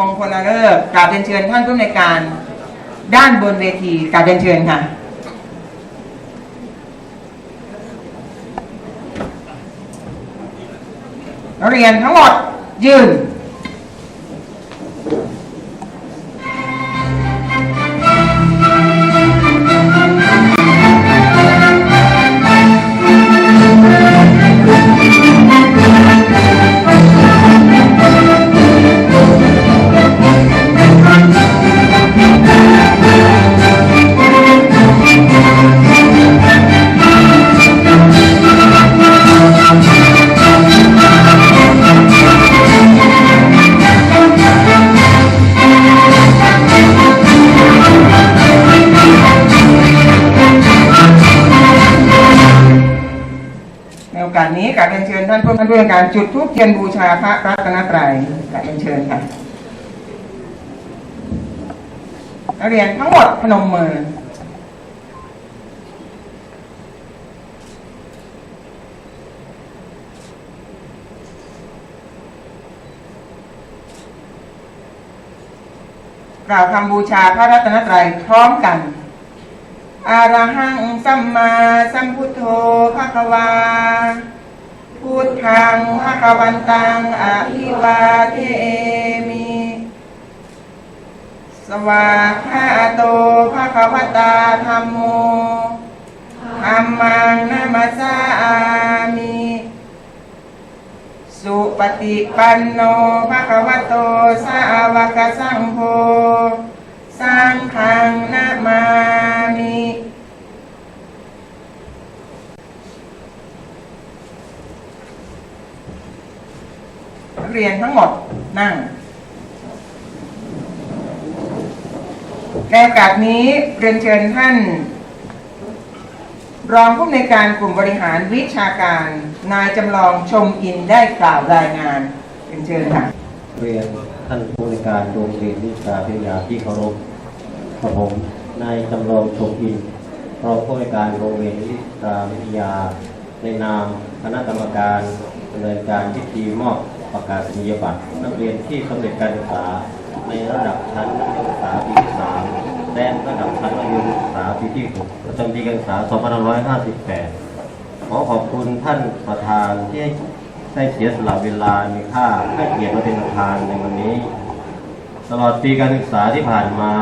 มงคลเลิกษ์กราบเรียนเชิญท่านผู้ในการด้านบนเวทีกราบเรียนเชิญค่ะ นักเรียนทั้งหมดยืน การาบเรียนเชิญท่านผู้ท่นผู้ในการจุดธูปเทียนบูชาพระรัตนตรัยกราบเรียนเชิญค่ะนักเรียนทั้งหมดพนมมือกล่าวคำบูชาพระรัตนตรัยพร้อมกัน อาระหังสัมมาสัมพุทโธภะคะวา พุทธังภะคะวันตังอะภิวาเทมิ สวาคาโตภะคะวตาธัมโมธัมมังนามัสสามิ สุปฏิปันโนภะคะวะโตสาวกสังโฆสังฆังนามามินัก เรียนทั้งหมดนั่ง ในโอกาสนี้เรียนเชิญท่าน รองผู้อำนวยการกลุ่มบริหารวิชาการ นายจำลองชมอินได้กล่าวรายงานเรียนเชิญค่ะ เรียนท่านผู้ในการโรงเรียนวิชาพิทยาที่เคารพกับผมนายจำลองชมอินรองผู้ในการโรงเรียนวิชาวิทยา ในนามคณะกรรมการดำเนินการพิธีมอบ ประกาศนียบัตรนักเรียนที่สำเร็จการศึกษาในระดับชั้นมัธยมศึกษาปีที่สามและระดับชั้นมัธยมศึกษาปีที่หกประจำปีการศึกษา 2558 ขอขอบคุณท่านประธานที่ได้เสียสละเวลา มีค่าให้เกียรติมาเป็นประธานในวันนี้ ตลอดปีการศึกษาที่ผ่านมา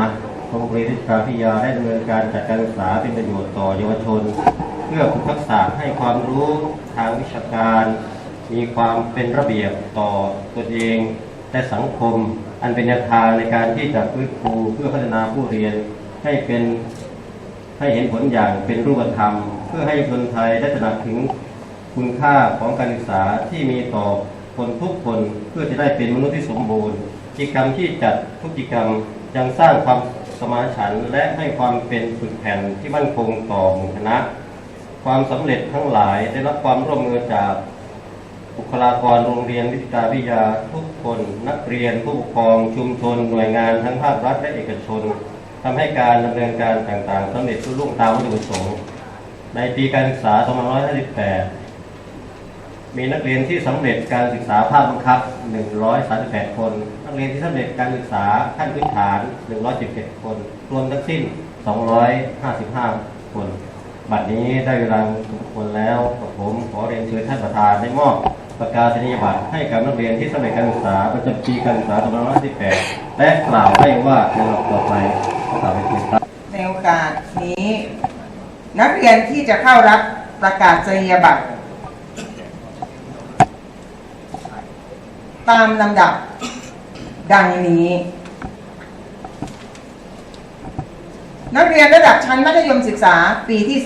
โรงเรียนวิชาพิยาได้ดำเนินการจัดการศึกษาเป็นประโยชน์ต่อเยาวชน เพื่อฝึกทักษะให้ความรู้ทางวิชาการ มีความเป็นระเบียบต่อตัวเอง และสังคม อันเป็นแนวทางในการที่จะฟื้นฟูเพื่อพัฒนาผู้เรียนให้เป็นให้เห็นผลอย่างเป็นรูปธรรม เพื่อให้คนไทยได้ตระหนักถึงคุณค่าของการศึกษาที่มีต่อคนทุกคนเพื่อจะได้เป็นมนุษย์ที่สมบูรณ์กิจกรรมที่จัดทุกกิจกรรมยังสร้างความสมานฉันท์และให้ความเป็นฝึกแผ่นที่มั่นคงต่อหมู่คณะ ความสำเร็จทั้งหลายได้รับความร่วมมือจาก บุคลากรโรงเรียนวิทยาวิทยาทุกคนนักเรียนผู้ปกครองชุมชนหน่วยงานทั้งภาครัฐและเอกชนทำให้การดำเนินการต่างๆสำเร็จรุ่ล่วงตามวัตถุประสงค์ในปีการศึกษา 2558 มีนักเรียนที่สำเร็จการศึกษาภาคบังคับ 138 คน นักเรียนที่สำเร็จการศึกษาขั้นพื้นฐาน 117 คน รวมทั้งสิ้น 255 คน บัดนี้ได้เวลาสมควรแล้วกับผมขอเรียนเชิญท่านประธานได้มอบ ประกาศนียบัตรให้กับนักเรียนที่สำเร็จการศึกษาประจำปีการศึกษา2558และกล่าวให้ว่าในลำดับต่อไปขอกล่าวเป็นเชิญครับในโอกาสนี้ นักเรียนที่จะเข้ารับประกาศนียบัตร ตามลำดับดังนี้ นักเรียนระดับชั้นมัธยมศึกษาปีที่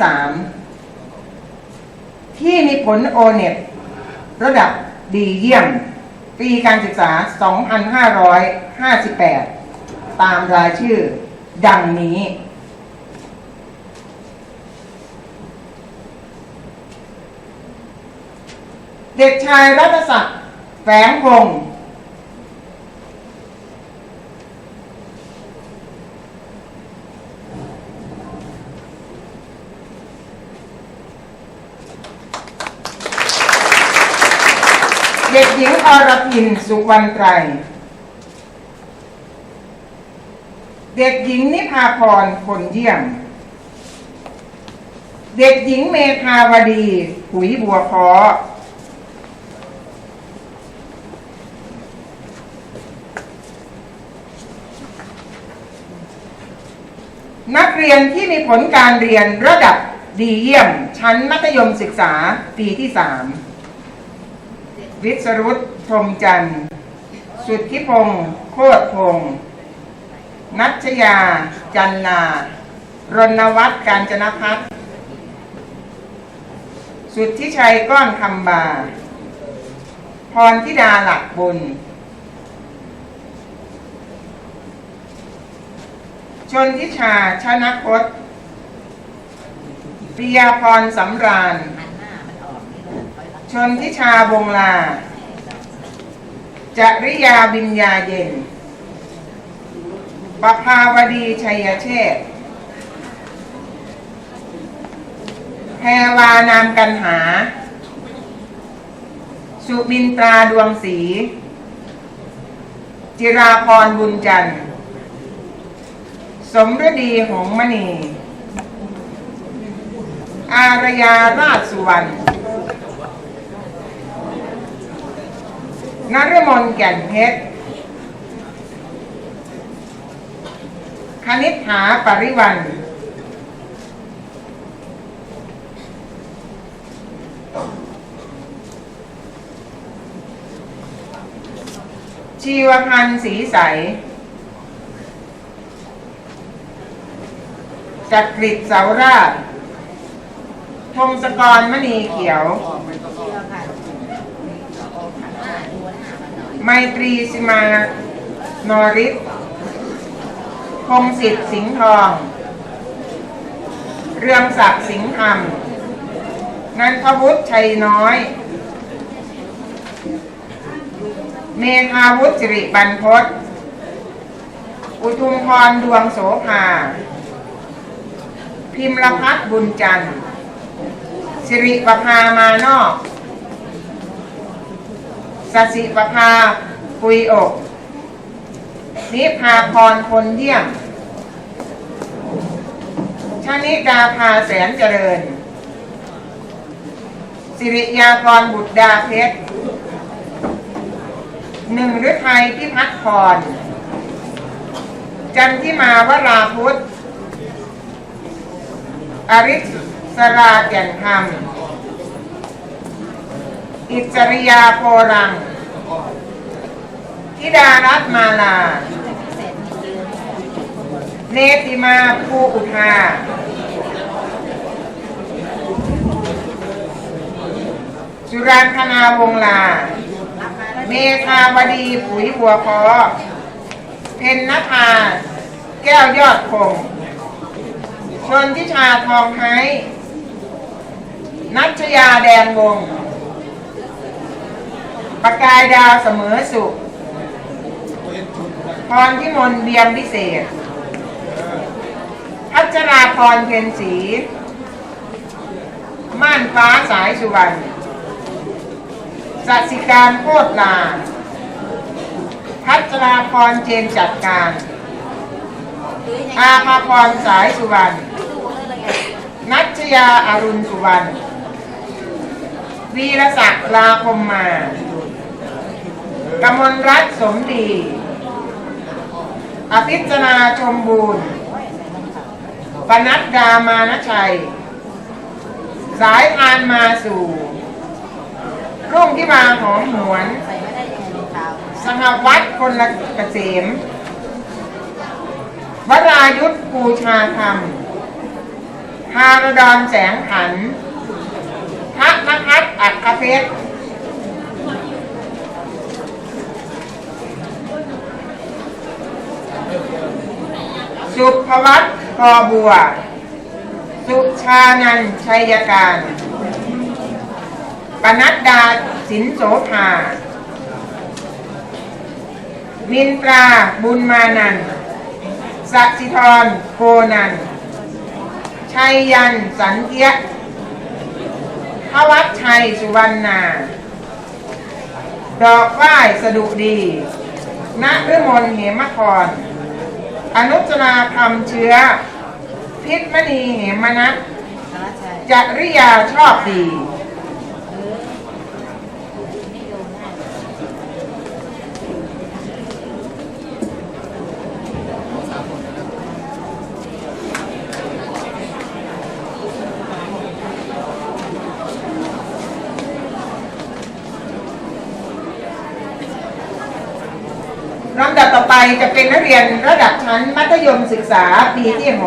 3 ที่มีผลโอเน็ต ระดับดีเยี่ยม ปีการศึกษา 2558 ตามรายชื่อดังนี้ เด็กชายรัตศักดิ์แฝงพงศ์เด็กหญิงอ รพินสุวรรณไตร เด็กหญิงนิพาพรคนเยี่ยม เด็กหญิงเมธาวดีหุยบัวคอนักเรียนที่มีผลการเรียนระดับดีเยี่ยม ชั้นมัธยมศึกษาปีที่สาม วิศรุตพรมจันทร์ สุทธิพงศ์โคตรพงศ์นัชยา จันลารณวัฒน์การจนพัฒน์สุทธิชัยก้อนคำบา พรธิดาหลักบุญ ชนทิชาชนะคตปิยาพรสำราญ ชนทิชาวงลาจริยาบิญญาเย็นปภาวดีชัยเชษแพรวานามกันหา สุบินตราดวงศรีจิราพรบุญจันทร์ สมฤดีหงมณี อารยาราชสุวรรณ นฤมลแก่นเพชร คณิษฐาปริวัน ชีวพันธ์สีใส จักริดเสาราชพงศกรมณีเขียว ไมตรีสิมานอริศพงศิษฐ์สิงห์ทอง เรืองศักดิ์สิงห์ธรรมนันทวุฒิชัยน้อย เมธาวุฒิสิริบรรพศอุทุมพรดวงโสภา พิมรพัฒน์บุญจันทร์สิริประภามานอก สสิปภาปุยอก นิพาพรคนเยี่ยมชนิดาภาแสนเจริญ สิริยาพรบุตรดาเพชรหนึ่งฤทัยพิพัฒพร จันทิมาวราพุทธอริสราแก่นธรรม อิสริยาโพรังธิดารัตมาลา เนติมาภูอุทาสุรางคณาวงลา เมธาวดีปุ๋ยบัวคอเพนนภา แก้วยอดคงชนทิชาทองไท้นัชยาแดงวง ประกายดาวเสมอสุขพรพิมลเบียมพิเศษ พัชราพรเพ็ญศรีม่านฟ้าสายสุวรรณสัสิการโคตรลา พัชราพรเจนจัดการ อาภาพรสายสุวรรณ นัชยาอารุณสุวรรณ วีรศักดิ์ลาคมมา กมลรัตน์สมดี อภิษนาชมบูรณ์ปนัดดามานชัย สายทานมาสู่ รุ่งที่มาหอมหวน สหวัตคนละเกษมวรายุทธปูชาธรรมฮารดอนแสงขันพระนภัสอัคเพชร สุภวัตกอบัว สุชานันชัยการปนัดดาสินโสภา มินตราบุญมานันสัสิธรโกนัน ชัยยันสันเทียพวัชชัยสุวรรณา ดอกฝ้ายสะดุดีณฤมลเหมคร อนุจนาคำเชื้อ พิษมณีเหมนัสสารชัยจริยาชอบดี นิยมง่าย ลำดับต่อไป จะเป็นนักเรียนระดับชั้นมัธยมศึกษาปีที่6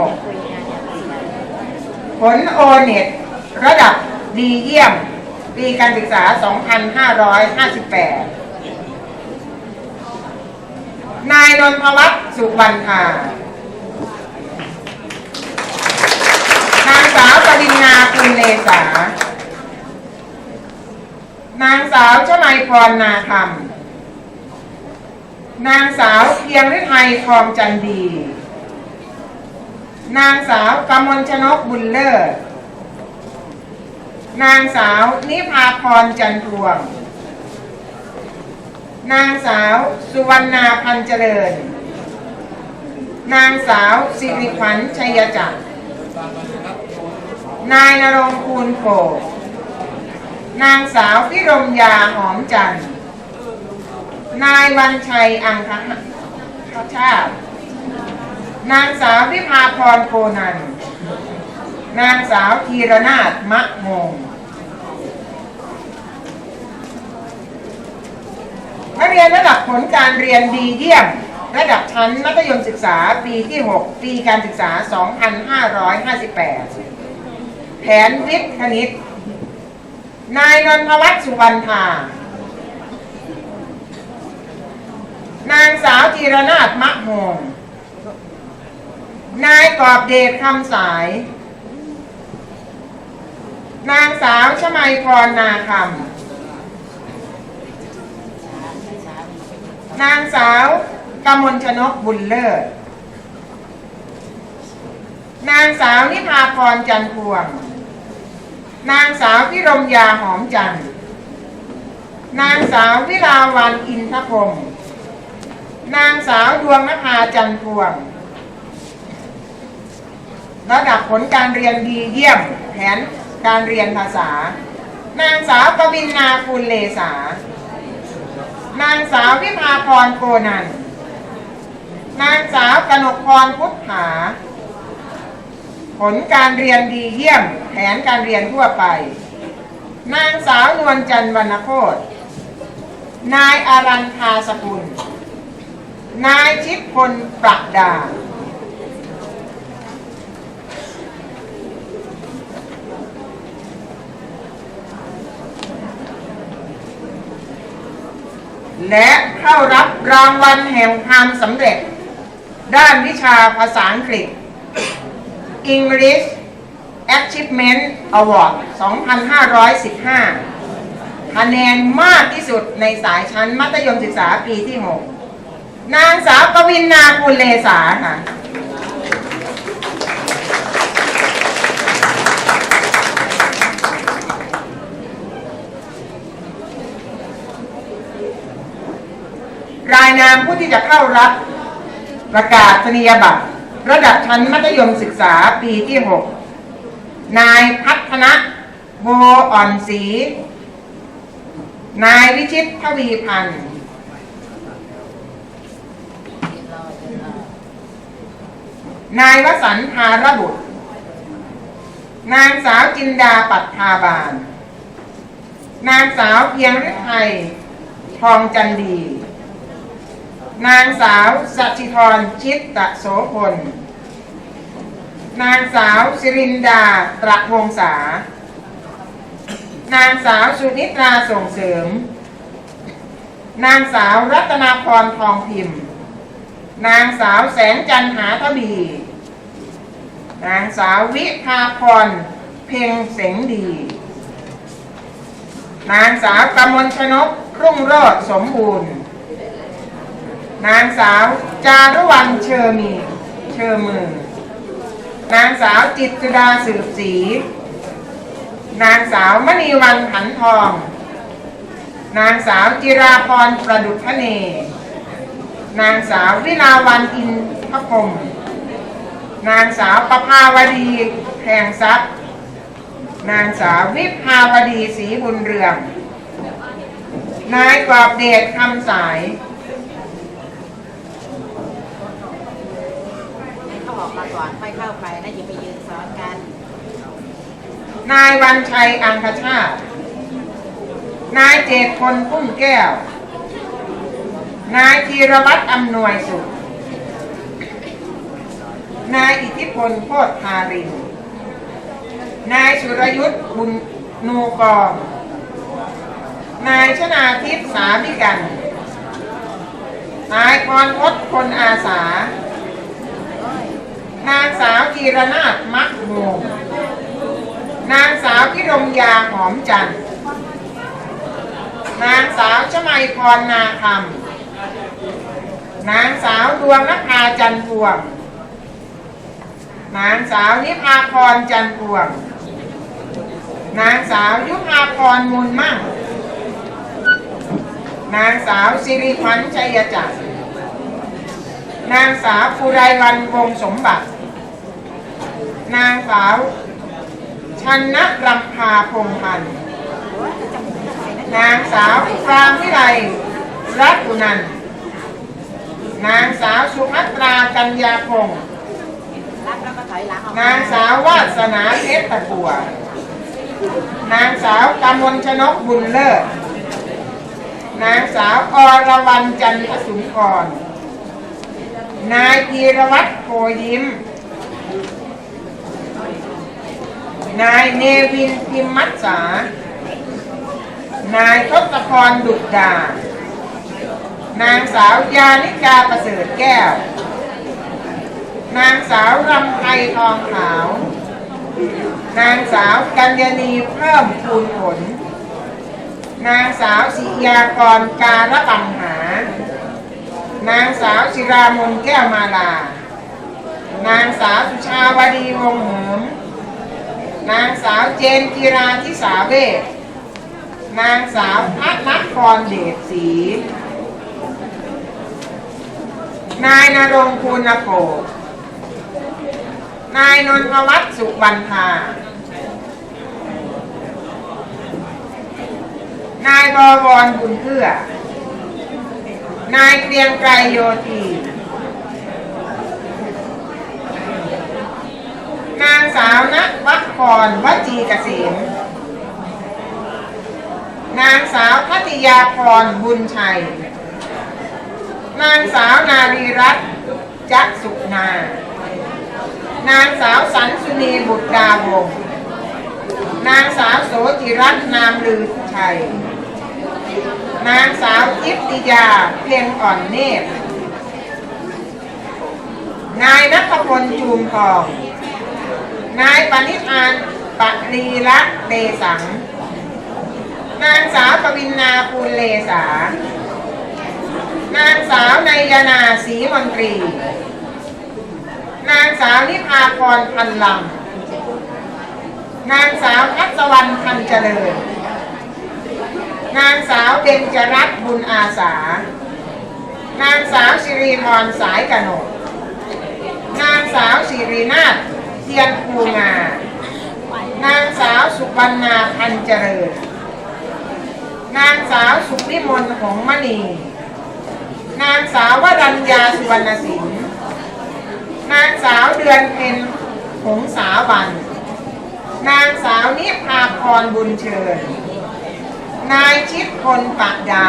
ผลโอเน็ตระดับดีเยี่ยม ปีการศึกษา 2558 นายนนทวัฒน์สุวรรณธานางสาวปรินาคุณเลษานางสาวชนัยพรนาคำ นางสาวเพียงฤทัยทองจันดี นางสาวกมลชนกบุญเลิศ นางสาวนิพาพรจันทวง นางสาวสุวรรณาพันเจริญ นางสาวสิริขวัญชัยจักร นายนรงค์คูณโขนางสาวพิรมยาหอมจันทร์ นายวันชัยอังคชาติ นางสาววิภาพรโคนัน นางสาวธีรนาถมะมงนักเรียนระดับผลการเรียนดีเยี่ยม ระดับชั้นมัธยมศึกษาปีที่ 6 ปีการศึกษา 2558 แผนวิทย์คณิต นายนนทวัฒน์สุวรรณธา นางสาวธีรนาถมะโมงนายกอบเดชคำสาย นางสาวชมัยพรนาคำนางสาวกมลชนกบุญเลิศ นางสาวนิพาพรจันพวง นางสาวพิรมยาหอมจันทร์นางสาววิลาวันอินทพงศ์ นางสาวดวงนภาจันทวง ระดับผลการเรียนดีเยี่ยมแผนการเรียนภาษา นางสาวกวินนาคุณเลสา นางสาววิภาพรโกนัน นางสาวกนกพรพุทธาผลการเรียนดีเยี่ยมแผนการเรียนทั่วไป นางสาวนวลจันทร์วรรณโคตนายอารันทาสกุล นายชิดพลประดา และเข้ารับรางวัลแห่งความสำเร็จ ด้านวิชาภาษาอังกฤษ English Achievement Award 2515 คะแนนมากที่สุดในสายชั้นมัธยมศึกษาปีที่ 6 นางสาวกวินนาคุณเลสาค่ะรายนามผู้ที่จะเข้ารับประกาศนียบัตร ระดับชั้นมัธยมศึกษาปีที่ 6 นายพัฒนะโบอ่อนศรีนายวิชิตทวีพันธ์ นายวสันต์ภารบุตร นางสาวจินดาปัตทาบานนางสาวเพียงฤทัยทองจันดี นางสาวสัชิธรชิตตะโสพล นางสาวสิรินดาตระวงศา นางสาวสุนิตราส่งเสริม นางสาวรัตนาพรทองพิมพ์นางสาวแสงจันหาทบี นางสาววิภาพร เพ็งเสงดี นางสาวกมลชนก รุ่งโรจน์สมบูรณ์ นางสาวจารุวรรณเชอมี เชอมือ นางสาวจิตรดาสืบศรี นางสาวมณีวันขันทอง นางสาวจิราพรประดุษเน นางสาววิลาวันอินพระพรม นางสาวประภาวดีแพงทรัพย์ นางสาววิภาวดีศรีบุญเรือง นายกอบเดชคำสาย ให้เขาออกมาก่อนค่อยเข้าไปแล้วอย่าไปยืนซ้อนกัน นายวันชัยอังคชาติ นายเจตพลกุ้งแก้ว นายธีรวัตรอำนวยสุข นายอิทธิพลโพธทาริน นายสุรยุทธ์บุญนูกองนายชนาทิพย์สามิกัน นายพรพศคนอาสา นางสาวจีรนาถมักโมงนางสาวพิรมยาหอมจันทร์ นางสาวชมัยพรนาคำนางสาวดวงนภาจันทร์พวง นางสาวนิพาพรจันทร์พวง นางสาวยุพาพรมูลมั่ง นางสาวสิริพันธ์ชัยจักร นางสาวฟุไรวันวงศ์สมบัติ นางสาวชันนรำพาพงพันธ์นางสาวฟรางวิไลรัตุนันท์นางสาวสุภัตรากัญญาพงศ์ รับแล้วก็ถอยหลังออกนางสาววาสนาเพชรตะกัว นางสาวกำมลชนกบุญเลิศ นางสาวอรวรรณจันทสุนทรนายพีรวัตรโพยิ้ม นายเนวินพิมมัตสา นายทศพรดุจดา นางสาวยานิกาประเสริฐแก้ว นางสาวรำไพทองขาว นางสาวกัญญณีเพิ่มคูณผล นางสาวศิยากรการะบังหา นางสาวศิรามนแก้วมาลา นางสาวสุชาวดีวงเหิม นางสาวเจนจิราทิสาเวชนางสาวพัฒนพรเดชศรีนายนรงค์คุณโก นายนนทวัฒน์สุวรรณธานายบวรบุญเพื่อนายเกรียงไกรโยธีนางสาวนักวัคพรวจีเกษมนางสาวพัทยาพรบุญชัย นางสาวนารีรัตน์จักสุนา นางสาวสันสุนีบุตรดาวงนางสาวโสจิรัตน์นามลือชัย นางสาวทิพติยาเพียงอ่อนเนตรนายนัทพลจูมทอง นายปณิธานปรีรัตเตสัง นางสาวปวินนาภูลเลสา นางสาวนายนาศรีมนตรี นางสาวนิพาพรพันลำนางสาวทัศวรรณพันเจริญ นางสาวเบญจรัตน์บุญอาสา นางสาวสิริพรสายกนกนางสาวสิรินาถเทียนภูงา นางสาวสุวรรณาพันเจริญ นางสาวสุริมนหงมณี นางสาววรัญญาสุวรรณสิน นางสาวเดือนเพ็ญหงสาวัน นางสาวนิพาพรบุญเชิญ นายชิดพลปากดา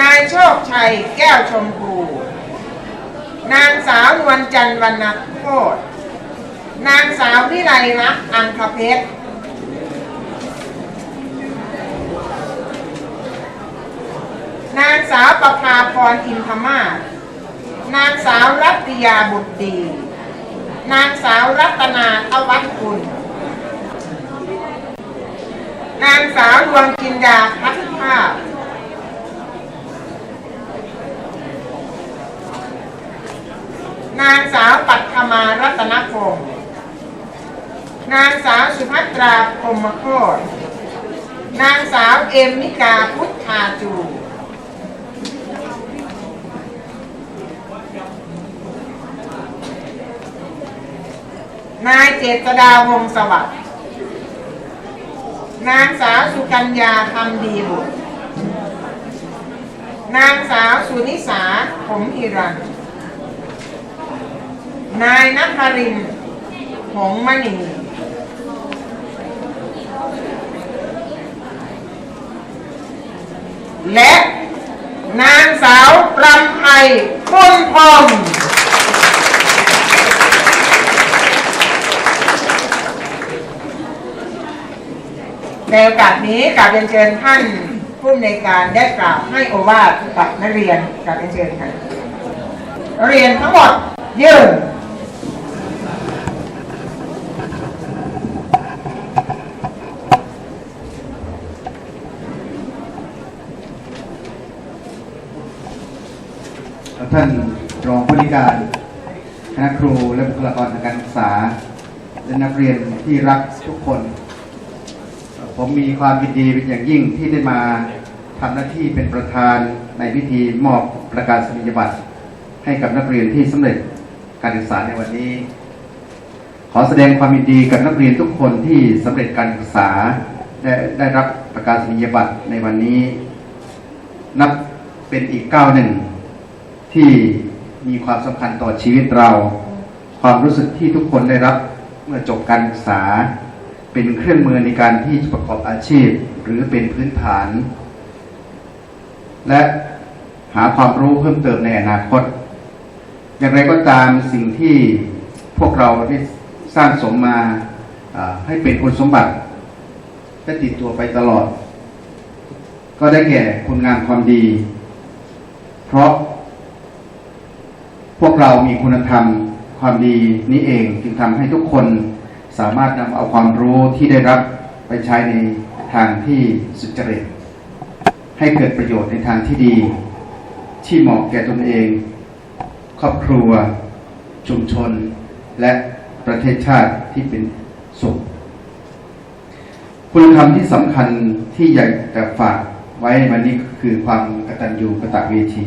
นายโชคชัยแก้วชมพู นางสาวนวลจันทร์วรรณโคตรนางสาววิไลรักอังคเพชร นางสาวประภาพรอินทมาศนางสาวรัตยาบุตรดี นางสาวรัตนาทวัฒคุณ นางสาวดวงจินดาพัฒภาพ นางสาวปัทมารัตนพงศ์นางสาวสุภัตราพรมโคตรนางสาวเอมมิกาพุทธาจู นายเจษดาวงศ์สวัสดิ์นางสาวสุกัญญาคำดีบุตร นางสาวสุนิสาผมฮิรัน นายนภรินหงมณีและนางสาวปรำไพคุณพงษ์ ในโอกาสนี้กราบเรียนเชิญท่านผู้อำนการได้กล่าวให้โอวาทกับนักเรียนกราบเรียนเชิญค่ะเรียนทั้งหมดยืนท่านรองผู้นวยการคณะครูและบุคลากรทางการศึกษา และนักเรียนที่รักทุกคน ผมมีความยินดีเป็นอย่างยิ่งที่ได้มาทำหน้าที่เป็นประธานในพิธีมอบประกาศนียบัตรให้กับนักเรียนที่สำเร็จการศึกษาในวันนี้ ขอแสดงความยินดีกับนักเรียนทุกคนที่สำเร็จการศึกษาและได้รับประกาศนียบัตรในวันนี้ นับเป็นอีกก้าวหนึ่งที่มีความสำคัญต่อชีวิตเรา ความรู้สึกที่ทุกคนได้รับเมื่อจบการศึกษา เป็นเครื่องมือในการที่จะประกอบอาชีพหรือเป็นพื้นฐาน และหาความรู้เพิ่มเติมในอนาคต อย่างไรก็ตามสิ่งที่พวกเราได้สร้างสมมาอ่าให้เป็นคุณสมบัติและติดตัวไปตลอด ก็ได้แก่คุณงามความดี เพราะ พวกเรามีคุณธรรมความดีนี้เองจึงทำให้ทุกคน สามารถนำเอาความรู้ที่ได้รับไปใช้ในทางที่สุจริต ให้เกิดประโยชน์ในทางที่ดี ที่เหมาะแก่ตนเอง ครอบครัว ชุมชน และประเทศชาติที่เป็นสุข คุณธรรมที่สำคัญที่อยากจะฝากไว้ในวันนี้คือความกตัญญูกตเวที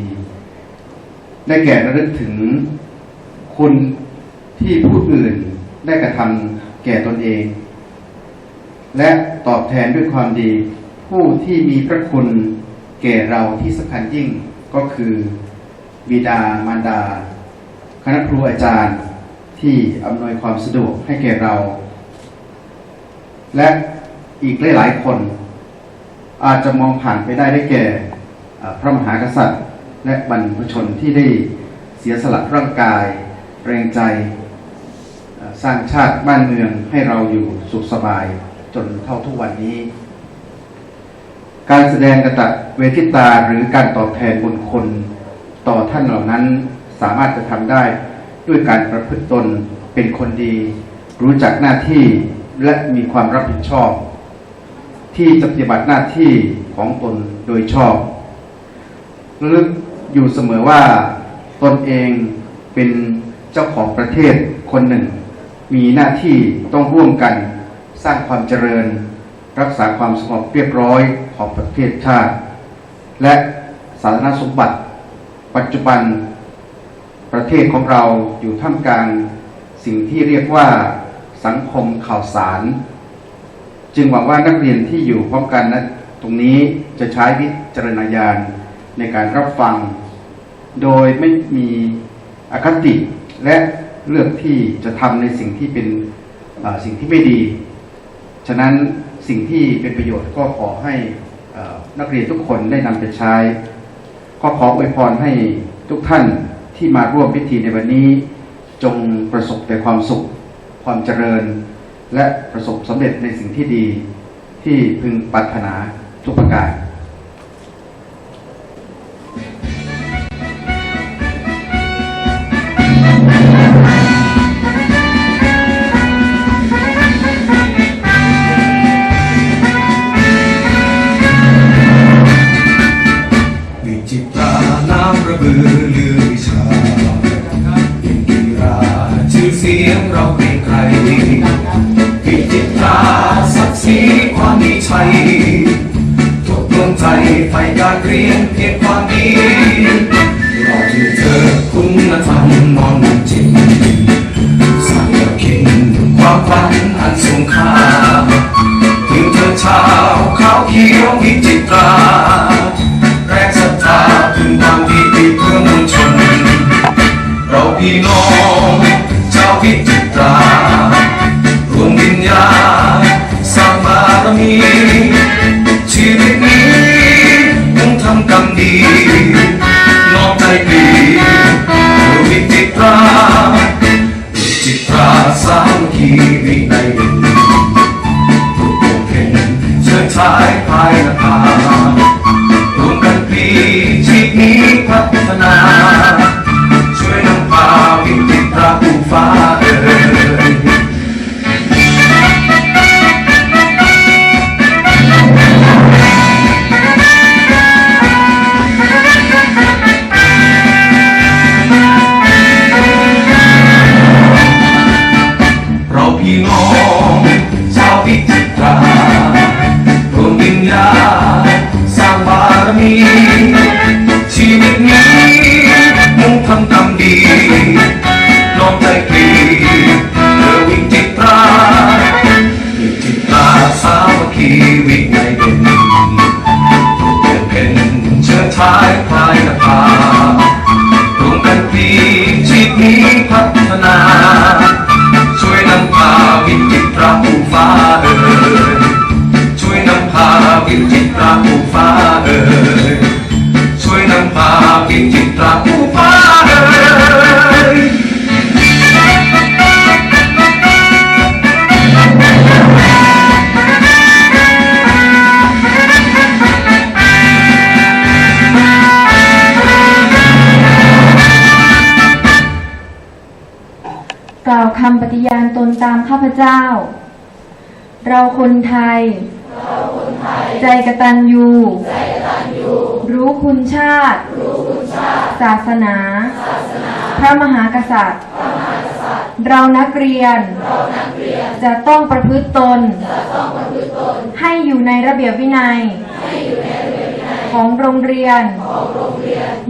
ได้แก่ระลึกถึงคุณที่ผู้อื่นได้กระทำ แก่ตนเอง และตอบแทนด้วยความดี ผู้ที่มีพระคุณแก่เราที่สำคัญยิ่งก็คือบิดามารดา คณะครูอาจารย์ที่อำนวยความสะดวกให้แก่เรา และอีกหลายๆคน อาจจะมองผ่านไปได้ได้แก่พระมหากษัตริย์ และบรรพชนที่ได้เสียสละร่างกาย แรงใจ สร้างชาติบ้านเมืองให้เราอยู่สุขสบายจนเท่าทุกวันนี้ การแสดงกตะเวทิตาหรือการตอบแทนบุญคุณต่อท่านเหล่านั้นสามารถจะทำได้ด้วยการประพฤติตนเป็นคนดี รู้จักหน้าที่และมีความรับผิดชอบ ที่จะปฏิบัติหน้าที่ของตนโดยชอบระลึกอยู่เสมอว่าตนเองเป็นเจ้าของประเทศคนหนึ่ง มีหน้าที่ต้องร่วมกันสร้างความเจริญ รักษาความสงบเรียบร้อยของประเทศชาติ และสาธารณสมบัติ ปัจจุบันประเทศของเราอยู่ท่ามกลางสิ่งที่เรียกว่าสังคมข่าวสาร จึงหวังว่านักเรียนที่อยู่พร้อมกันนะตรงนี้จะใช้วิจารณญาณในการรับฟัง โดยไม่มีอคติและ เลือกที่จะทำในสิ่งที่เป็นสิ่งที่ไม่ดี ฉะนั้นสิ่งที่เป็นประโยชน์ก็ขอให้นักเรียนทุกคนได้นำไปใช้ ก็ขออวยพรให้ทุกท่านที่มาร่วมพิธีในวันนี้ จงประสบแต่ความสุข ความเจริญ และประสบสำเร็จในสิ่งที่ดีที่พึงปรารถนาทุกประการ ใจไฟการเรียนเพียรความดีเราที่เธอคุณธรรมนอนจิตสร้างเกิดคิงความฝันอันสูงค่าถึงเธอชาวขาวเขียววิจิตราแรงศรัทธาถึงความดีที่เพื่อมวลชน เราพี่น้องชาววิจิตรารวมวิญญาณสร้างบารมี ดีน้อมใจดีเพื่อวิจิตราวิจิตราสามัคคีวิ คนไทย ใจกตัญญู รู้คุณชาติ ศาสนา พระมหากษัตริย์ เรานักเรียน จะต้องประพฤติตน ให้อยู่ในระเบียบวินัย ของโรงเรียน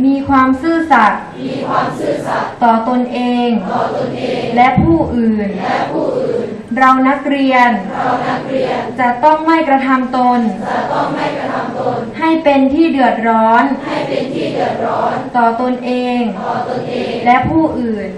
มีความซื่อสัตย์ต่อตนเอง และผู้อื่น เรานักเรียน จะต้องไม่กระทำตน ให้เป็นที่เดือดร้อน ต่อตนเอง และผู้อื่น